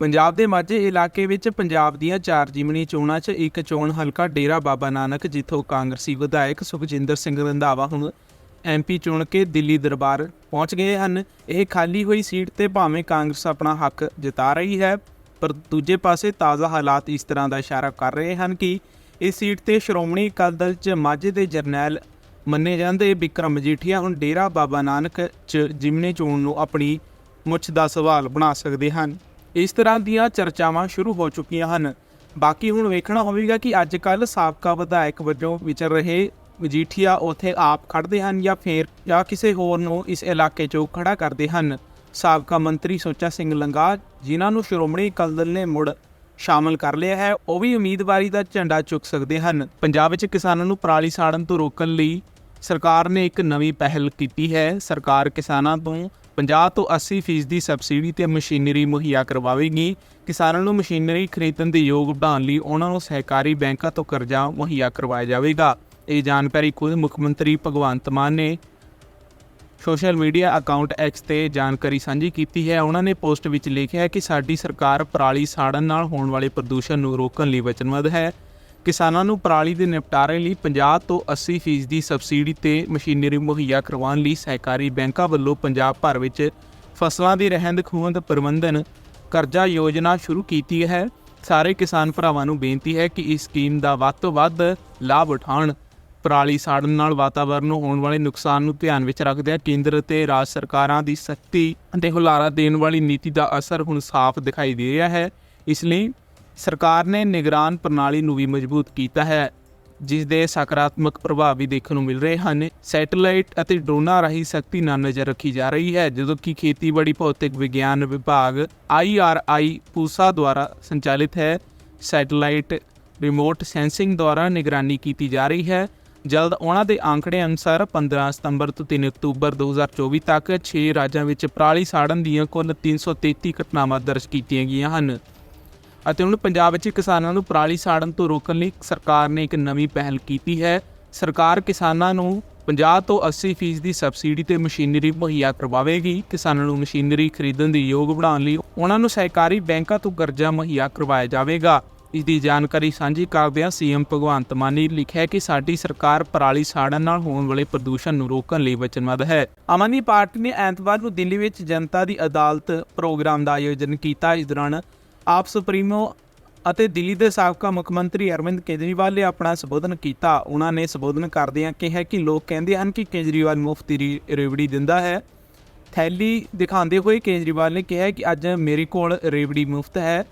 ਪੰਜਾਬ ਦੇ ਮਾਝੇ ਇਲਾਕੇ ਵਿੱਚ ਪੰਜਾਬ ਦੀਆਂ ਚਾਰ ਜਿਮਣੀ ਚੋਣਾਂ 'ਚ ਇੱਕ ਚੋਣ ਹਲਕਾ ਡੇਰਾ ਬਾਬਾ ਨਾਨਕ, ਜਿੱਥੋਂ ਕਾਂਗਰਸੀ ਵਿਧਾਇਕ ਸੁਖਜਿੰਦਰ ਸਿੰਘ ਰੰਧਾਵਾ ਹੁਣ ਐਮਪੀ ਚੁਣ ਕੇ ਦਿੱਲੀ ਦਰਬਾਰ ਪਹੁੰਚ ਗਏ ਹਨ। ਇਹ ਖਾਲੀ ਹੋਈ ਸੀਟ ਤੇ ਭਾਵੇਂ ਕਾਂਗਰਸ ਆਪਣਾ ਹੱਕ ਜਿਤਾ ਰਹੀ ਹੈ, ਪਰ ਦੂਜੇ ਪਾਸੇ ਤਾਜ਼ਾ ਹਾਲਾਤ ਇਸ ਤਰ੍ਹਾਂ ਦਾ ਇਸ਼ਾਰਾ ਕਰ ਰਹੇ ਹਨ ਕਿ ਇਸ ਸੀਟ ਤੇ ਸ਼੍ਰੋਮਣੀ ਅਕਾਲੀ ਦਲ 'ਚ ਮਾਝੇ ਦੇ ਜਰਨੈਲ ਮੰਨੇ ਜਾਂਦੇ ਵਿਕਰਮ ਮਜੀਠੀਆ ਹੁਣ ਡੇਰਾ ਬਾਬਾ ਨਾਨਕ 'ਚ ਜਿਮਨੀ ਚੋਣ ਨੂੰ ਆਪਣੀ ਮੁੱਛ ਦਾ ਸਵਾਲ ਬਣਾ ਸਕਦੇ ਹਨ। ਇਸ ਤਰ੍ਹਾਂ ਦੀਆਂ ਚਰਚਾਵਾਂ ਸ਼ੁਰੂ ਹੋ ਚੁੱਕੀਆਂ ਹਨ। ਬਾਕੀ ਹੁਣ ਵੇਖਣਾ ਹੋਵੇਗਾ ਕਿ ਅੱਜ ਕੱਲ ਸਾਬਕਾ ਵਿਧਾਇਕ ਵਜੋਂ ਵਿਚਰ ਰਹੇ ਮਜੀਠੀਆ ਉਥੇ ਆਪ ਖੜਦੇ ਹਨ ਜਾਂ ਫੇਰ ਜਾਂ ਕਿਸੇ ਹੋਰ ਨੂੰ ਇਸ ਇਲਾਕੇ 'ਚੋਂ ਖੜਾ ਕਰਦੇ ਹਨ। ਸਾਬਕਾ ਮੰਤਰੀ ਸੋਚਾ ਸਿੰਘ ਲੰਗਾ, ਜਿਨ੍ਹਾਂ ਨੂੰ ਸ਼੍ਰੋਮਣੀ ਅਕਾਲੀ ਦਲ ਨੇ ਮੁੜ ਸ਼ਾਮਲ ਕਰ ਲਿਆ ਹੈ, ਉਹ ਵੀ ਉਮੀਦਵਾਰੀ ਦਾ ਝੰਡਾ ਚੁੱਕ ਸਕਦੇ ਹਨ। ਪੰਜਾਬ ਵਿੱਚ ਕਿਸਾਨਾਂ ਨੂੰ ਪਰਾਲੀ ਸਾੜਨ ਤੋਂ ਰੋਕਣ ਲਈ ਸਰਕਾਰ ਨੇ ਇੱਕ ਨਵੀਂ ਪਹਿਲ ਕੀਤੀ ਹੈ। ਸਰਕਾਰ ਕਿਸਾਨਾਂ ਤੋਂ 50 ਤੋਂ 80% ਫੀਸਦੀ ਸਬਸਿਡੀ ਤੇ ਮਸ਼ੀਨਰੀ ਮੁਹੱਈਆ ਕਰਵਾਵੇਗੀ। ਕਿਸਾਨਾਂ ਨੂੰ ਮਸ਼ੀਨਰੀ ਖਰੀਦਣ ਦੇ ਯੋਗ ਬਣਾਉਣ ਲਈ ਉਹਨਾਂ ਨੂੰ ਸਹਿਕਾਰੀ ਬੈਂਕਾਂ ਤੋਂ ਕਰਜ਼ਾ ਮੁਹੱਈਆ ਕਰਵਾਇਆ ਜਾਵੇਗਾ। ਇਹ ਜਾਣਕਾਰੀ ਖੁਦ ਮੁੱਖ ਮੰਤਰੀ ਭਗਵੰਤ ਮਾਨ ਨੇ ਸੋਸ਼ਲ ਮੀਡੀਆ ਅਕਾਊਂਟ X ਤੇ ਜਾਣਕਾਰੀ ਸਾਂਝੀ ਕੀਤੀ ਹੈ। ਉਹਨਾਂ ਨੇ ਪੋਸਟ ਵਿੱਚ ਲਿਖਿਆ ਹੈ ਕਿ ਸਾਡੀ ਸਰਕਾਰ ਪਰਾਲੀ ਸਾੜਨ ਨਾਲ ਹੋਣ ਵਾਲੇ ਪ੍ਰਦੂਸ਼ਣ ਨੂੰ ਰੋਕਣ ਲਈ ਵਚਨਬੱਧ ਹੈ। ਕਿਸਾਨਾਂ ਨੂੰ ਪਰਾਲੀ ਦੇ ਨਿਪਟਾਰੇ ਲਈ 50 ਤੋਂ 80% ਫੀਸਦੀ ਸਬਸਿਡੀ ਤੇ ਮਸ਼ੀਨਰੀ ਮੁਹੱਈਆ ਕਰਵਾਉਣ ਲਈ ਸਹਿਕਾਰੀ ਬੈਂਕਾਂ ਵੱਲੋਂ ਪੰਜਾਬ ਭਰ ਵਿੱਚ ਫਸਲਾਂ ਦੀ ਰਹਿੰਦ ਖੂੰਹਦ ਪ੍ਰਬੰਧਨ ਕਰਜ਼ਾ ਯੋਜਨਾ ਸ਼ੁਰੂ ਕੀਤੀ ਹੈ। ਸਾਰੇ ਕਿਸਾਨ ਭਰਾਵਾਂ ਨੂੰ ਬੇਨਤੀ ਹੈ ਕਿ ਇਸ ਸਕੀਮ ਦਾ ਵੱਧ ਤੋਂ ਵੱਧ ਲਾਭ ਉਠਾਉਣ। ਪਰਾਲੀ ਸਾੜਨ ਨਾਲ ਵਾਤਾਵਰਣ ਨੂੰ ਹੋਣ ਵਾਲੇ ਨੁਕਸਾਨ ਨੂੰ ਧਿਆਨ ਵਿੱਚ ਰੱਖਦਿਆਂ ਕੇਂਦਰ ਅਤੇ ਰਾਜ ਸਰਕਾਰਾਂ ਦੀ ਸਖਤੀ ਅਤੇ ਹੁਲਾਰਾ ਦੇਣ ਵਾਲੀ ਨੀਤੀ ਦਾ ਅਸਰ ਹੁਣ ਸਾਫ਼ ਦਿਖਾਈ ਦੇ ਰਿਹਾ ਹੈ। ਇਸ ਲਈ ਸਰਕਾਰ ਨੇ ਨਿਗਰਾਨ ਪ੍ਰਣਾਲੀ ਨੂੰ ਵੀ ਮਜ਼ਬੂਤ ਕੀਤਾ ਹੈ, ਜਿਸ ਦੇ ਸਕਾਰਾਤਮਕ ਪ੍ਰਭਾਵ ਵੀ ਦੇਖਣ ਨੂੰ ਮਿਲ ਰਹੇ ਹਨ। ਸੈਟੇਲਾਈਟ ਅਤੇ ਡਰੋਨਾਂ ਰਾਹੀਂ ਸਖਤੀ ਨਾਲ ਨਜ਼ਰ ਰੱਖੀ ਜਾ ਰਹੀ ਹੈ, ਜਦੋਂ ਕਿ ਖੇਤੀਬਾੜੀ, ਭੌਤਿਕ ਵਿਗਿਆਨ ਵਿਭਾਗ ਆਈਆਰਆਈ ਪੂਸਾ ਦੁਆਰਾ ਸੰਚਾਲਿਤ ਹੈ। ਸੈਟੇਲਾਈਟ ਰਿਮੋਟ ਸੈਂਸਿੰਗ ਦੁਆਰਾ ਨਿਗਰਾਨੀ ਕੀਤੀ ਜਾ ਰਹੀ ਹੈ। ਜਲਦ ਉਹਨਾਂ ਦੇ ਆંકੜੇ ਅਨੁਸਾਰ 15 ਸਤੰਬਰ ਤੋਂ 3 ਅਕਤੂਬਰ 2024 ਤੱਕ 6 ਰਾਜਾਂ ਵਿੱਚ ਪਰਾਲੀ ਸਾੜਨ ਦੀਆਂ ਕੁੱਲ 333 ਘਟਨਾਵਾਂ ਦਰਜ ਕੀਤੀਆਂ ਗਈਆਂ ਹਨ। ਅਤੇ ਹੁਣ ਪੰਜਾਬ ਵਿੱਚ ਕਿਸਾਨਾਂ ਨੂੰ ਪਰਾਲੀ ਸਾੜਨ ਤੋਂ ਰੋਕਣ ਲਈ ਸਰਕਾਰ ਨੇ ਇੱਕ ਨਵੀਂ ਪਹਿਲ ਕੀਤੀ ਹੈ। ਸਰਕਾਰ ਕਿਸਾਨਾਂ ਨੂੰ 50 ਤੋਂ 80% ਦੀ ਸਬਸਿਡੀ ਤੇ ਮਸ਼ੀਨਰੀ ਮੁਹੱਈਆ ਕਰਵਾਵੇਗੀ। ਕਿਸਾਨਾਂ ਨੂੰ ਮਸ਼ੀਨਰੀ ਖਰੀਦਣ ਦੇ ਯੋਗ ਬਣਾਉਣ ਲਈ ਉਹਨਾਂ ਨੂੰ ਸਹਿਕਾਰੀ ਬੈਂਕਾਂ ਤੋਂ ਕਰਜ਼ਾ ਮੁਹੱਈਆ ਕਰਵਾਇਆ ਜਾਵੇਗਾ। ਇਸ ਦੀ ਜਾਣਕਾਰੀ ਸਾਂਝੀ ਕਰਦਿਆਂ ਸੀਐਮ ਭਗਵੰਤ ਮਾਨ ਨੇ ਲਿਖਿਆ ਕਿ ਸਾਡੀ ਸਰਕਾਰ ਪਰਾਲੀ ਸਾੜਨ ਨਾਲ ਹੋਣ ਵਾਲੇ ਪ੍ਰਦੂਸ਼ਣ ਨੂੰ ਰੋਕਣ ਲਈ ਵਚਨਬੱਧ ਹੈ। ਆਮ ਆਦਮੀ ਪਾਰਟੀ ਨੇ ਐਤਵਾਰ ਨੂੰ ਦਿੱਲੀ ਵਿੱਚ ਜਨਤਾ ਦੀ ਅਦਾਲਤ ਪ੍ਰੋਗਰਾਮ ਦਾ ਆਯੋਜਨ ਕੀਤਾ। ਇਸ ਦੌਰਾਨ ਆਪ ਸੁਪਰੀਮੋ ਅਤੇ ਦਿੱਲੀ ਦੇ ਸਾਬਕਾ ਮੁੱਖ ਮੰਤਰੀ ਅਰਵਿੰਦ ਕੇਜਰੀਵਾਲ ਨੇ ਆਪਣਾ ਸੰਬੋਧਨ ਕੀਤਾ। ਉਹਨਾਂ ਨੇ ਸੰਬੋਧਨ ਕਰਦਿਆਂ ਕਿਹਾ ਕਿ ਲੋਕ ਕਹਿੰਦੇ ਹਨ ਕਿ ਕੇਜਰੀਵਾਲ ਮੁਫਤੀ ਰੀ- ਰੇਵੜੀ ਦਿੰਦਾ ਹੈ। ਥੈਲੀ ਦਿਖਾਉਂਦੇ ਹੋਏ ਕੇਜਰੀਵਾਲ ਨੇ ਕਿਹਾ ਕਿ ਅੱਜ ਮੇਰੇ ਕੋਲ ਰੇਵੜੀ ਮੁਫਤ ਹੈ।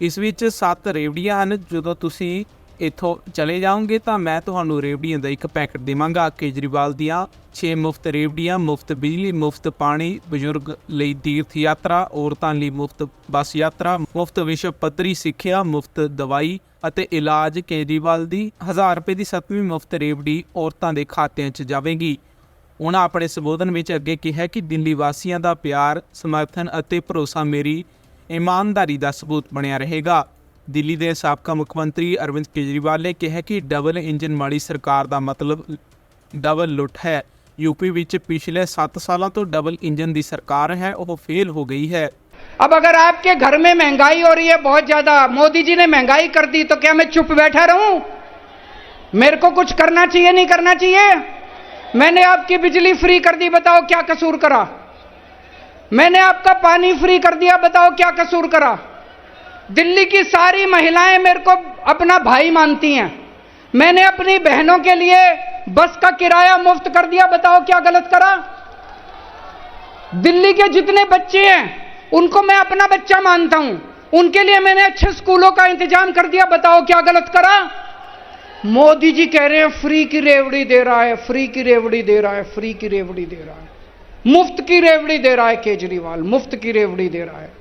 ਇਸ ਵਿੱਚ 7 ਰੇਵੜੀਆਂ ਹਨ। ਜਦੋਂ ਤੁਸੀਂ ਇੱਥੋਂ ਚਲੇ ਜਾਓਗੇ ਤਾਂ ਮੈਂ ਤੁਹਾਨੂੰ ਰੇਵੜੀਆਂ ਦਾ ਇੱਕ ਪੈਕਟ ਦੇਵਾਂਗਾ। ਕੇਜਰੀਵਾਲ ਦੀਆਂ 6 ਮੁਫਤ ਰੇਵੜੀਆਂ, ਮੁਫਤ ਬਿਜਲੀ, ਮੁਫਤ ਪਾਣੀ, ਬਜ਼ੁਰਗ ਲਈ ਤੀਰਥ ਯਾਤਰਾ, ਔਰਤਾਂ ਲਈ ਮੁਫਤ ਬੱਸ ਯਾਤਰਾ, ਮੁਫਤ ਵਿਸ਼ਵ ਪੱਧਰੀ ਸਿੱਖਿਆ, ਮੁਫਤ ਦਵਾਈ ਅਤੇ ਇਲਾਜ। ਕੇਜਰੀਵਾਲ ਦੀ 1000 ਰੁਪਏ ਦੀ ਸੱਤਵੀਂ ਮੁਫਤ ਰੇਵੜੀ ਔਰਤਾਂ ਦੇ ਖਾਤਿਆਂ 'ਚ ਜਾਵੇਗੀ। ਉਹਨਾਂ ਆਪਣੇ ਸੰਬੋਧਨ ਵਿੱਚ ਅੱਗੇ ਕਿਹਾ ਕਿ ਦਿੱਲੀ ਵਾਸੀਆਂ ਦਾ ਪਿਆਰ, ਸਮਰਥਨ ਅਤੇ ਭਰੋਸਾ ਮੇਰੀ ਇਮਾਨਦਾਰੀ ਦਾ ਸਬੂਤ ਬਣਿਆ ਰਹੇਗਾ। ਦਿੱਲੀ ਦੇ ਸਾਬਕਾ ਮੁੱਖ ਮੰਤਰੀ ਅਰਵਿੰਦ ਕੇਜਰੀਵਾਲ ਨੇ ਕਿਹਾ ਕਿ ਡਬਲ ਇੰਜਨ ਵਾਲੀ ਸਰਕਾਰ ਦਾ ਮਤਲਬ ਡਬਲ ਲੁੱਟ ਹੈ ਯੂਪੀ ਵਿੱਚ ਪਿਛਲੇ 7 ਸਾਲਾਂ ਤੋਂ ਡਬਲ ਇੰਜਨ ਦੀ ਸਰਕਾਰ ਹੈ ਉਹ ਫੇਲ ਹੋ ਗਈ ਹੈ अब अगर आपके घर में महंगाई हो रही है बहुत ज्यादा मोदी जी ने महंगाई कर दी तो क्या मैं चुप बैठा रहूं मेरे को कुछ करना चाहिए नहीं करना चाहिए मैंने आपकी बिजली फ्री कर दी बताओ क्या कसूर करा मैंने आपका पानी फ्री कर दिया बताओ क्या कसूर करा दिल्ली की सारी महिलाएँ मेरे को अपना भाई मानती हैं। मैंने अपनी बहनों के लिए बस का किराया मुफ़्त कर दिया, बताओ क्या गलत करा? दिल्ली के जितने बच्चे हैं, उनको मैं अपना बच्चा मानता हूँ। उनके लिए मैंने अच्छे स्कूलों का इंतज़ाम कर दिया, बताओ क्या गलत करा? मोदी जी कह रहे हैं, फ्री की रेवड़ी दे रहा है, फ्री की रेवड़ी दे रहा है, फ्री की रेवड़ी दे रहा है। मुफ़्त की रेवड़ी दे रहा है केजरीवाल, मुफ़्त की रेवड़ी दे रहा है।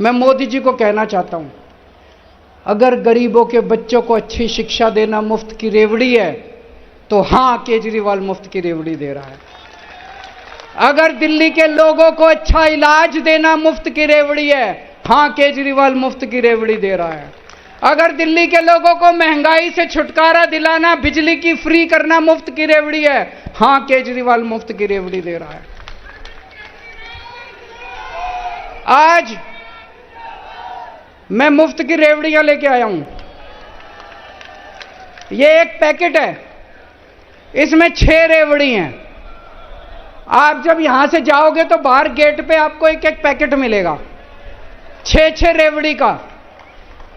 मैं मोदी जी को कहना चाहता हूँ, अगर गरीबों के बच्चों को अच्छी शिक्षा देना मुफ़्त की रेवड़ी है तो हाँ, केजरीवाल मुफ़्त की रेवड़ी दे रहा है। अगर दिल्ली के लोगों को अच्छा इलाज देना मुफ़्त की रेवड़ी है, हाँ, केजरीवाल मुफ़्त की रेवड़ी दे रहा है। अगर दिल्ली के लोगों को महँगाई से छुटकारा दिलाना, बिजली की फ्री करना मुफ़्त की रेवड़ी है, हाँ, केजरीवाल मुफ़्त की रेवड़ी दे रहा है। आज मैं मुफ़्त की रेवड़ियाँ लेके आया हूँ। ये एक पैकेट है। इसमें छह रेवड़ी हैं। आप जब यहाँ से जाओगे तो बाहर गेट पे आपको एक एक पैकेट मिलेगा। छह छह रेवड़ी का।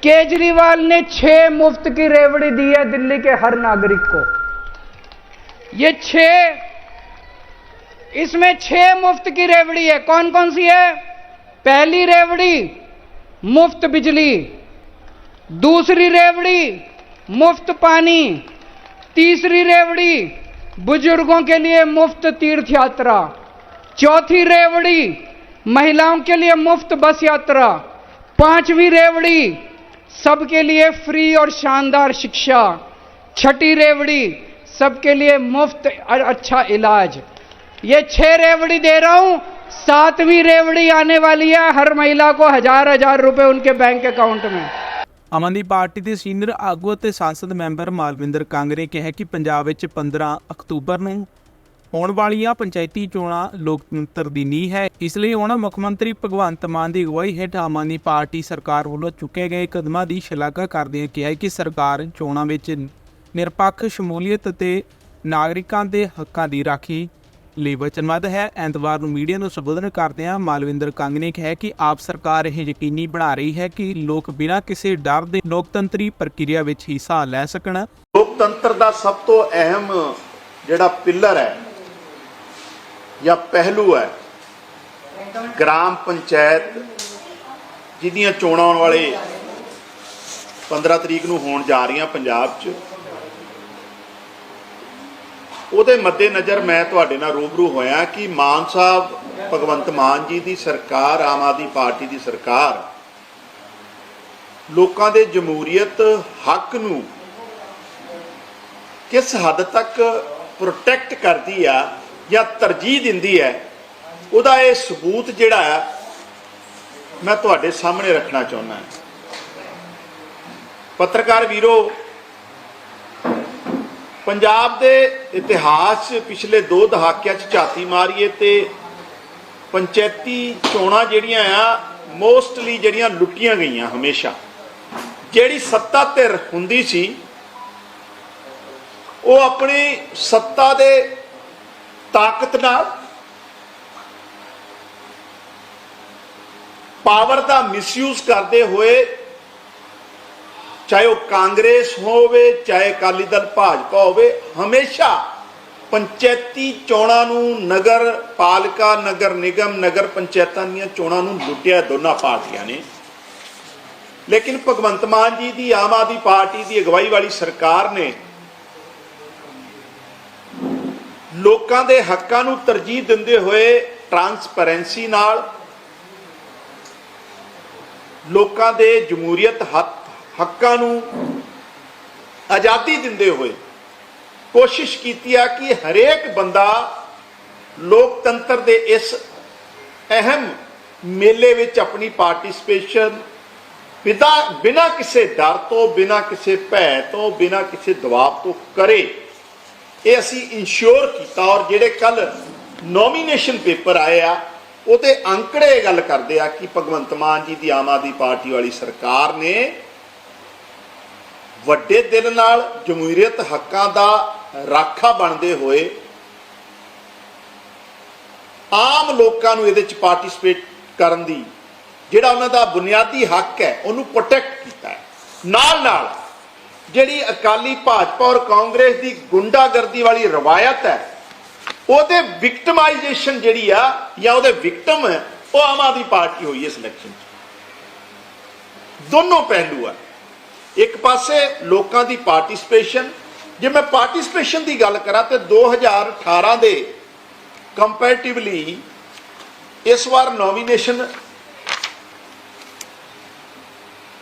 केजरीवाल ने छह मुफ़्त की रेवड़ी दी है दिल्ली के हर नागरिक को। ये छह, इसमें छह मुफ़्त की रेवड़ी है। कौन कौन सी है? पहली रेवड़ी मुफ़्त बिजली, दूसरी रेवड़ी, मुफ़्त पानी, तीसरी रेवड़ी, बुज़ुर्गों के लिए मुफ़्त तीर्थ यात्रा चौथी रेवड़ी, महिलाओं के लिए मुफ़्त बस यात्रा, पांचवी रेवड़ी, सबके लिए फ्री और शानदार शिक्षा, छठी रेवड़ी, सबके लिए मुफ़्त और अच्छा इलाज। ये छह रेवड़ी दे रहा हूँ सातवीं रेवड़ी आने वाली है हर महिला को हजार हजार रुपए उनके बैंक अकाउंट में ਆਮ ਆਦਮੀ ਪਾਰਟੀ ਦੇ ਸੀਨੀਅਰ ਆਗੂ ਅਤੇ ਸੰਸਦ ਮੈਂਬਰ ਮਾਲਵਿੰਦਰ ਕੰਗ ਨੇ ਕਿਹਾ ਕਿ ਪੰਜਾਬ ਵਿੱਚ 15 ਅਕਤੂਬਰ ਨੂੰ ਹੋਣ ਵਾਲੀਆਂ ਪੰਚਾਇਤੀ ਚੋਣਾਂ ਲੋਕਤੰਤਰ ਦੀ ਨੀਂਹ ਹੈ ਇਸ ਲਈ ਉਹਨਾਂ ਮੁੱਖ ਮੰਤਰੀ ਭਗਵੰਤ ਮਾਨ ਦੀ ਅਗਵਾਈ ਹੇਠ ਆਮ ਆਦਮੀ ਪਾਰਟੀ ਸਰਕਾਰ ਵੱਲੋਂ ਚੁੱਕੇ ਗਏ ਕਦਮਾਂ ਦੀ ਸ਼ਲਾਘਾ ਕਰਦਿਆਂ ਕਿਹਾ ਕਿ ਸਰਕਾਰ ਚੋਣਾਂ ਵਿੱਚ ਨਿਰਪੱਖ ਸ਼ਮੂਲੀਅਤ ਅਤੇ ਨਾਗਰਿਕਾਂ ਦੇ ਹੱਕਾਂ ਦੀ ਰਾਖੀ ਲਈ ਵਚਨਬੱਧ ਹੈ। ਐਤਵਾਰ ਨੂੰ ਮੀਡੀਆ ਨੂੰ ਸੰਬੋਧਨ ਕਰਦਿਆਂ ਮਾਲਵਿੰਦਰ ਕੰਗ ਨੇ ਕਿਹਾ ਕਿ ਆਪ ਸਰਕਾਰ ਇਹ ਯਕੀਨੀ ਬਣਾ ਰਹੀ ਹੈ ਕਿ ਲੋਕ ਬਿਨਾਂ ਕਿਸੇ ਡਰ ਦੇ ਲੋਕਤੰਤਰੀ ਪ੍ਰਕਿਰਿਆ ਵਿੱਚ ਹਿੱਸਾ ਲੈ ਸਕਣ। ਲੋਕਤੰਤਰ ਦਾ ਸਭ ਤੋਂ ਅਹਿਮ ਜਿਹੜਾ ਪਿੱਲਰ ਹੈ ਜਾਂ ਪਹਿਲੂ ਹੈ, ਗ੍ਰਾਮ ਪੰਚਾਇਤ ਜਿਹਦੀਆਂ ਚੋਣਾਂ ਆਉਣ ਵਾਲੇ 15 ਤਰੀਕ ਨੂੰ ਹੋਣ ਜਾ ਰਹੀਆਂ ਪੰਜਾਬ 'ਚ। ਉਹਦੇ ਮੱਦੇਨਜ਼ਰ ਮੈਂ ਤੁਹਾਡੇ ਨਾਲ ਰੂਬਰੂ ਹੋਇਆ ਕਿ ਮਾਨ ਸਾਹਿਬ, ਭਗਵੰਤ ਮਾਨ ਜੀ ਦੀ ਸਰਕਾਰ, ਆਮ ਆਦਮੀ ਪਾਰਟੀ ਦੀ ਸਰਕਾਰ ਲੋਕਾਂ ਦੇ ਜਮਹੂਰੀਅਤ ਹੱਕ ਨੂੰ ਕਿਸ ਹੱਦ ਤੱਕ ਪ੍ਰੋਟੈਕਟ ਕਰਦੀ ਆ ਜਾਂ ਤਰਜੀਹ ਦਿੰਦੀ ਹੈ, ਉਹਦਾ ਇਹ ਸਬੂਤ ਜਿਹੜਾ ਆ ਮੈਂ ਤੁਹਾਡੇ ਸਾਹਮਣੇ ਰੱਖਣਾ ਚਾਹੁੰਦਾ। ਪੱਤਰਕਾਰ ਵੀਰੋ ਪੰਜਾਬ ਦੇ ਇਤਿਹਾਸ 'ਚ ਪਿਛਲੇ ਦੋ ਦਹਾਕਿਆਂ 'ਚ ਝਾਤੀ ਮਾਰੀਏ ਤੇ ਪੰਚਾਇਤੀ ਚੋਣਾਂ ਜਿਹੜੀਆਂ ਆ ਮੋਸਟਲੀ ਜਿਹੜੀਆਂ ਲੁੱਟੀਆਂ ਗਈਆਂ ਹਮੇਸ਼ਾ। ਜਿਹੜੀ ਸੱਤਾ ਧਿਰ ਹੁੰਦੀ ਸੀ, ਉਹ ਆਪਣੀ ਸੱਤਾ ਦੇ ਤਾਕਤ ਨਾਲ ਪਾਵਰ ਦਾ ਮਿਸਯੂਜ਼ ਕਰਦੇ ਹੋਏ ਚਾਹੇ ਉਹ ਕਾਂਗਰਸ ਹੋਵੇ, ਚਾਹੇ ਅਕਾਲੀ ਦਲ, ਭਾਜਪਾ ਹੋਵੇ, ਹਮੇਸ਼ਾ ਪੰਚਾਇਤੀ ਚੋਣਾਂ ਨੂੰ ਨਗਰ ਪਾਲਿਕਾ, ਨਗਰ ਨਿਗਮ, ਨਗਰ ਪੰਚਾਇਤਾਂ ਦੀਆਂ ਚੋਣਾਂ ਨੂੰ ਲੁੱਟਿਆ ਦੋਨਾਂ ਪਾਰਟੀਆਂ ਨੇ। ਲੇਕਿਨ ਭਗਵੰਤ ਮਾਨ ਜੀ ਦੀ, ਆਮ ਆਦਮੀ ਪਾਰਟੀ ਦੀ ਅਗਵਾਈ ਵਾਲੀ ਸਰਕਾਰ ਨੇ ਲੋਕਾਂ ਦੇ ਹੱਕਾਂ ਨੂੰ ਤਰਜੀਹ ਦਿੰਦੇ ਹੋਏ ਟਰਾਂਸਪੈਰੈਂਸੀ ਨਾਲ ਲੋਕਾਂ ਦੇ ਜਮਹੂਰੀਅਤ ਹੱਕ ਹੱਕਾਂ ਨੂੰ ਆਜ਼ਾਦੀ ਦਿੰਦੇ ਹੋਏ ਕੋਸ਼ਿਸ਼ ਕੀਤੀ ਆ ਕਿ ਹਰੇਕ ਬੰਦਾ ਲੋਕਤੰਤਰ ਦੇ ਇਸ ਅਹਿਮ ਮੇਲੇ ਵਿੱਚ ਆਪਣੀ ਪਾਰਟਿਸਪੇਸ਼ਨ ਪਿਤਾ ਬਿਨਾ ਕਿਸੇ ਡਰ ਤੋਂ, ਬਿਨਾ ਕਿਸੇ ਭੈ ਤੋਂ, ਬਿਨਾ ਕਿਸੇ ਦਬਾਅ ਤੋਂ ਕਰੇ। ਇਹ ਅਸੀਂ ਇਨਸ਼ੋਰ ਕੀਤਾ ਔਰ ਜਿਹੜੇ ਕੱਲ ਨੋਮੀਨੇਸ਼ਨ ਪੇਪਰ ਆਏ ਆ, ਉਹਦੇ ਅੰਕੜੇ ਇਹ ਗੱਲ ਕਰਦੇ ਆ ਕਿ ਭਗਵੰਤ ਮਾਨ ਜੀ ਦੀ ਆਮ ਆਦਮੀ ਪਾਰਟੀ ਵਾਲੀ ਸਰਕਾਰ ਨੇ ਵੱਡੇ ਦਿਲ ਨਾਲ ਜਮਹੂਰੀਅਤ ਹੱਕਾਂ ਦਾ ਰਾਖਾ ਬਣਦੇ ਹੋਏ ਆਮ ਲੋਕਾਂ ਨੂੰ ਇਹਦੇ ਚ ਪਾਰਟਿਸਿਪੇਟ ਕਰਨ ਦੀ, ਜਿਹੜਾ ਉਹਨਾਂ ਦਾ ਬੁਨਿਆਦੀ ਹੱਕ ਹੈ, ਉਹਨੂੰ ਪ੍ਰੋਟੈਕਟ ਕੀਤਾ ਹੈ। ਨਾਲ ਨਾਲ ਜਿਹੜੀ ਅਕਾਲੀ ਭਾਜਪਾ ਔਰ ਕਾਂਗਰਸ ਦੀ ਗੁੰਡਾਗਰਦੀ ਵਾਲੀ ਰਵਾਇਤ ਹੈ, ਉਹਦੇ ਵਿਕਟਮਾਈਜੇਸ਼ਨ ਜਿਹੜੀ ਆ, ਜਾਂ ਉਹਦੇ ਵਿਕਟਮ ਹੈ ਉਹ ਆਮ ਆਦਮੀ ਪਾਰਟੀ ਹੋਈ ਹੈ ਸਿਲੈਕਸ਼ਨ 'ਚ। ਦੋਨੋਂ ਪਹਿਲੂ ਆ। ਇੱਕ ਪਾਸੇ ਲੋਕਾਂ ਦੀ ਪਾਰਟਿਸਪੇਸ਼ਨ ਜੇ ਮੈਂ ਪਾਰਟਿਸਪੇਸ਼ਨ ਦੀ ਗੱਲ ਕਰਾਂ ਤੇ 2018 ਦੇ ਕੰਪੈਰੀਟਿਵਲੀ ਇਸ ਵਾਰ ਨੋਮੀਨੇਸ਼ਨ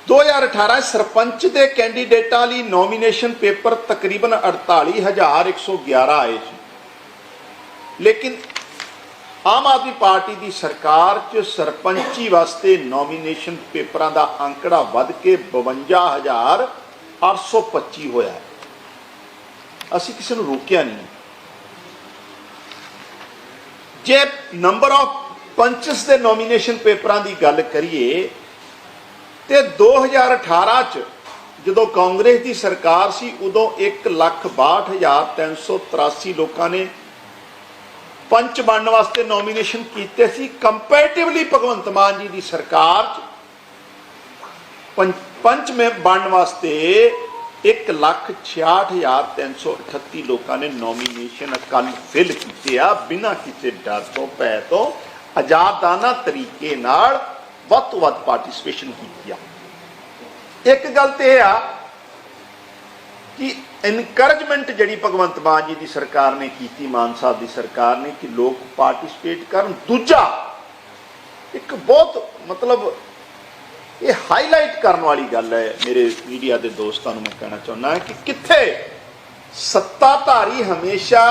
2018 ਸਰਪੰਚ ਦੇ ਕੈਂਡੀਡੇਟਾਂ ਲਈ ਨੋਮੀਨੇਸ਼ਨ ਪੇਪਰ ਤਕਰੀਬਨ 48111 ਆਏ ਸੀ। ਲੇਕਿਨ ਆਮ ਆਦਮੀ ਪਾਰਟੀ ਦੀ ਸਰਕਾਰ 'ਚ ਸਰਪੰਚੀ ਵਾਸਤੇ ਨੋਮੀਨੇਸ਼ਨ ਪੇਪਰਾਂ ਦਾ ਅੰਕੜਾ ਵੱਧ ਕੇ 52825 ਹੋਇਆ ਅਸੀਂ ਕਿਸੇ ਨੂੰ ਰੋਕਿਆ ਨਹੀਂ। ਜੇ ਨੰਬਰ ਆਫ ਪੰਚਸ ਦੇ ਨੋਮੀਨੇਸ਼ਨ ਪੇਪਰਾਂ ਦੀ ਗੱਲ ਕਰੀਏ, ਤੇ 2018 ਚ ਜਦੋਂ ਕਾਂਗਰਸ ਦੀ ਸਰਕਾਰ ਸੀ, ਉਦੋਂ 162383 ਲੋਕਾਂ ਨੇ ਪੰਚ ਬਣਨ ਵਾਸਤੇ ਨੋਮੀਨੇਸ਼ਨ ਕੀਤੇ ਸੀ। ਕੰਪੈਰੀਟਿਵਲੀ ਭਗਵੰਤ ਮਾਨ ਜੀ ਦੀ ਸਰਕਾਰ ਚ ਪੰਚ- ਪੰਚ ਮੇ ਬਣਨ ਵਾਸਤੇ 166338 ਲੋਕਾਂ ਨੇ ਨੋਮੀਨੇਸ਼ਨ ਕੱਲ ਫਿਲ ਕੀਤੇ ਆ। ਬਿਨਾਂ ਕਿਸੇ ਡਰ ਤੋਂ, ਭੈ ਤੋਂ ਆਜ਼ਾਦਾਨਾ ਤਰੀਕੇ ਨਾਲ ਵੱਧ ਤੋਂ ਵੱਧ ਪਾਰਟਿਸਿਪੇਸ਼ਨ ਕੀਤੀ ਆ ਇੱਕ ਗੱਲ ਤੇ ਇਹ ਆ ਕਿ ਇਨਕਰੇਜਮੈਂਟ ਜਿਹੜੀ ਭਗਵੰਤ ਮਾਨ ਜੀ ਦੀ ਸਰਕਾਰ ਨੇ ਕੀਤੀ, ਮਾਨ ਸਾਹਿਬ ਦੀ ਸਰਕਾਰ ਨੇ ਕਿ ਲੋਕ ਪਾਰਟਿਸਿਪੇਟ ਕਰਨ। ਦੂਜਾ, ਇੱਕ ਬਹੁਤ ਮਤਲਬ ਇਹ ਹਾਈਲਾਈਟ ਕਰਨ ਵਾਲੀ ਗੱਲ ਹੈ, ਮੇਰੇ ਮੀਡੀਆ ਦੇ ਦੋਸਤਾਂ ਨੂੰ ਮੈਂ ਕਹਿਣਾ ਚਾਹੁੰਦਾ ਕਿ ਕਿੱਥੇ ਸੱਤਾਧਾਰੀ ਹਮੇਸ਼ਾ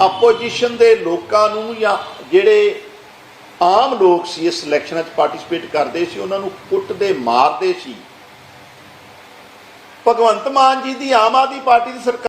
ਆਪੋਜੀਸ਼ਨ ਦੇ ਲੋਕਾਂ ਨੂੰ ਜਾਂ ਜਿਹੜੇ ਆਮ ਲੋਕ ਸੀ, ਇਸ ਇਲੈਕਸ਼ਨਾਂ 'ਚ ਪਾਰਟਿਸਿਪੇਟ ਕਰਦੇ ਸੀ, ਉਹਨਾਂ ਨੂੰ ਕੁੱਟਦੇ, ਮਾਰਦੇ ਸੀ। ਭਗਵੰਤ ਮਾਨ ਜੀ ਦੀ ਆਮ ਆਦਮੀ ਪਾਰਟੀ ਦੀ ਸਰਕਾਰ